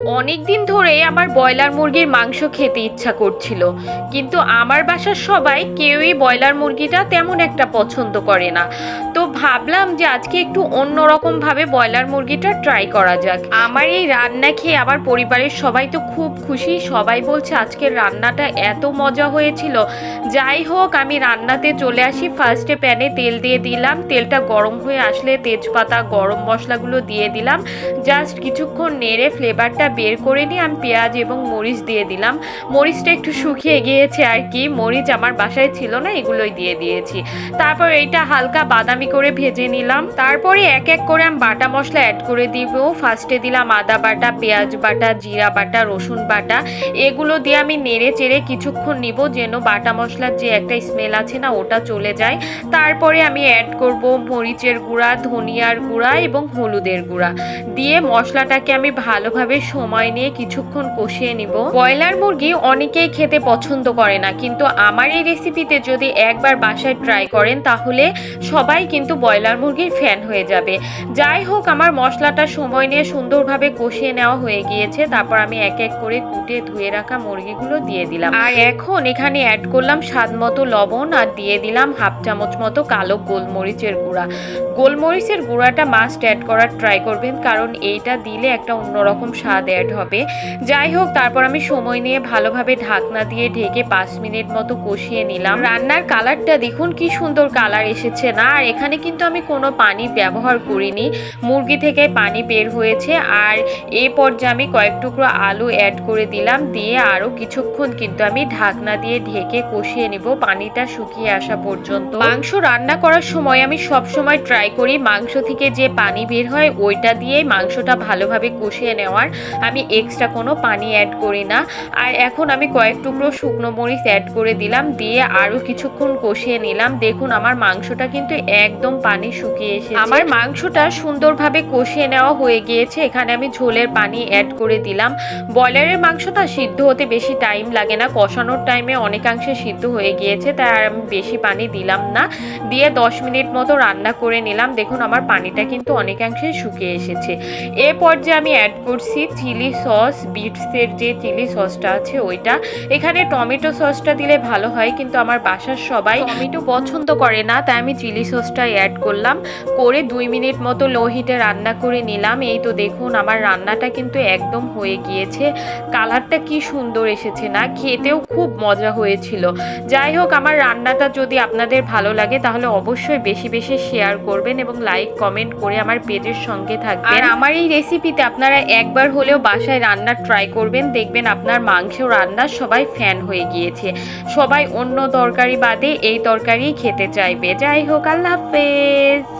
অনেক দিন ধরে আমার ব্রয়লার মুরগির মাংস খেতে ইচ্ছা করছিল, কিন্তু আমার বাসার সবাই কেউই ব্রয়লার মুরগিটা তেমন একটা পছন্দ করে না। তো ভাবলাম যে আজকে একটু অন্যরকম ভাবে ব্রয়লার মুরগিটা ট্রাই করা যাক। আমার এই রান্না খেয়ে আমার পরিবারের সবাই তো খুব খুশি। সবাই বলছে আজকের রান্নাটা এত মজা হয়েছিল। যাই হোক, আমি রান্নাতে চলে আসি। ফার্স্টে প্যানে তেল দিয়ে দিলাম। তেলটা গরম হয়ে আসলে তেজপাতা, গরম মশলাগুলো দিয়ে দিলাম। জাস্ট কিছুক্ষণ নেড়ে ফ্লেভারটা বের করে নিয়ে আমি পেঁয়াজ এবং মরিচ দিয়ে দিলাম। মরিচটা একটু শুকিয়ে গিয়েছে আর কি। মরিচ আমার বাসায় ছিল না, এগুলোই দিয়ে দিয়েছি। তারপর এইটা হালকা বাদামি করে ভেজে নিলাম। তারপরে এক এক করে আমি বাটা মশলা অ্যাড করে দিব। ফার্স্টে দিলাম আদা বাটা, পেঁয়াজ বাটা, জিরা বাটা, রসুন বাটা। এগুলো দিয়ে আমি নেড়ে চেড়ে কিছুক্ষণ নিব যেন বাটা মশলার যে একটা স্মেল আছে না, ওটা চলে যায়। তারপরে আমি অ্যাড করব মরিচের গুঁড়া, ধনিয়ার গুঁড়া এবং হলুদের গুঁড়া। দিয়ে মশলাটাকে আমি ভালোভাবে সময় নিয়ে কিছুক্ষণ কষিয়ে নিব। ব্রয়লার মুরগি অনেকেই খেতে পছন্দ করে না, কিন্তু আমার এই রেসিপিতে যদি একবার বাসায় ট্রাই করেন, তাহলে সবাই কিন্তু ব্রয়লার মুরগির ফ্যান হয়ে যাবে। যাই হোক, আমার মশলাটা সময় নিয়ে সুন্দরভাবে কষিয়ে নেওয়া হয়ে গিয়েছে। তারপর আমি এক এক করে কুটে ধুয়ে রাখা মুরগিগুলো দিয়ে দিলাম। আর এখন এখানে অ্যাড করলাম স্বাদ মতো লবণ আর দিয়ে দিলাম হাফ চামচ মতো কালো গোলমরিচের গুঁড়া। গোলমরিচের গুঁড়াটা মাস্ট অ্যাড করার ট্রাই করবেন, কারণ এইটা দিলে একটা অন্যরকম স্বাদ অ্যাড হবে। যাই হোক, তারপর আমি সময় নিয়ে ভালোভাবে ঢাকনা দিয়ে ঢেকে পাঁচ মিনিট মতো কষিয়ে নিলাম। রান্নার কালারটা দেখুন, কি সুন্দর কালার এসেছে না? আর এখানে কিন্তু আমি কোনো পানি ব্যবহার করিনি। মুরগি থেকে পানি বের হয়েছে আর এই পর্যায়ে আমি কয়েক টুকরো আলু অ্যাড করে দিলাম। দিয়ে আরও কিছুক্ষণ কিন্তু আমি ঢাকনা দিয়ে ঢেকে কষিয়ে নিব। পানিটা শুকিয়ে আসা পর্যন্ত। মাংস রান্না করার সময় আমি সব সময় ট্রাই করি মাংস থেকে যে পানি বের হয় ওইটা দিয়েই মাংসটা ভালোভাবে কষিয়ে নেওয়ার। আমি এক্সট্রা কোনো পানি অ্যাড করি না। আর এখন আমি কয়েক টুকরো শুকনো মরিচ অ্যাড করে দিলাম। দিয়ে আরও কিছুক্ষণ কষিয়ে নিলাম। দেখুন আমার মাংসটা কিন্তু একদম পানি শুকিয়ে এসেছে। আমার মাংসটা সুন্দরভাবে কষিয়ে নেওয়া হয়ে গিয়েছে। এখানে আমি ঝোলের পানি অ্যাড করে দিলাম। ব্রয়লারের মাংসটা সিদ্ধ হতে বেশি টাইম লাগে না। কষানোর টাইমে অনেকাংশে সিদ্ধ হয়ে গিয়েছে, তাই আর আমি বেশি পানি দিলাম না। দিয়ে দশ মিনিট মতো রান্না করে নিলাম। দেখুন, আমার পানিটা কিন্তু অনেকাংশে শুকিয়ে এসেছে। এ পর্যায়ে আমি অ্যাড করছি চিলি সস বিটসের যে চিলি সসটা আছে ওইটা। এখানে টমেটো সসটা দিলে ভালো হয়, কিন্তু আমার বাসার সবাই টমেটো পছন্দ করে না, তাই আমি চিলি সসটা অ্যাড করলাম, করে দুই মিনিট মতো লো হিটে রান্না করে নিলাম। এই তো দেখুন, আমার রান্নাটা কিন্তু একদম হয়ে গিয়েছে। কালারটা কি সুন্দর এসেছে না? খেতেও খুব মজা হয়েছিল। যাই হোক, আমার রান্নাটা যদি আপনাদের ভালো লাগে, তাহলে অবশ্যই বেশি বেশি শেয়ার করবেন এবং লাইক কমেন্ট করে আমার পেজের সঙ্গে থাকবেন। আর আমার এই রেসিপিতে আপনারা একবার হলেও বাসায় রান্না ট্রাই করবেন। দেখবেন আপনার মাংস রান্না সবাই ফ্যান হয়ে গিয়েছে। সবাই অন্য তরকারি বাদে এই তরকারি খেতে চাইবে। যাই হোক, আল্লাহ হাফেজ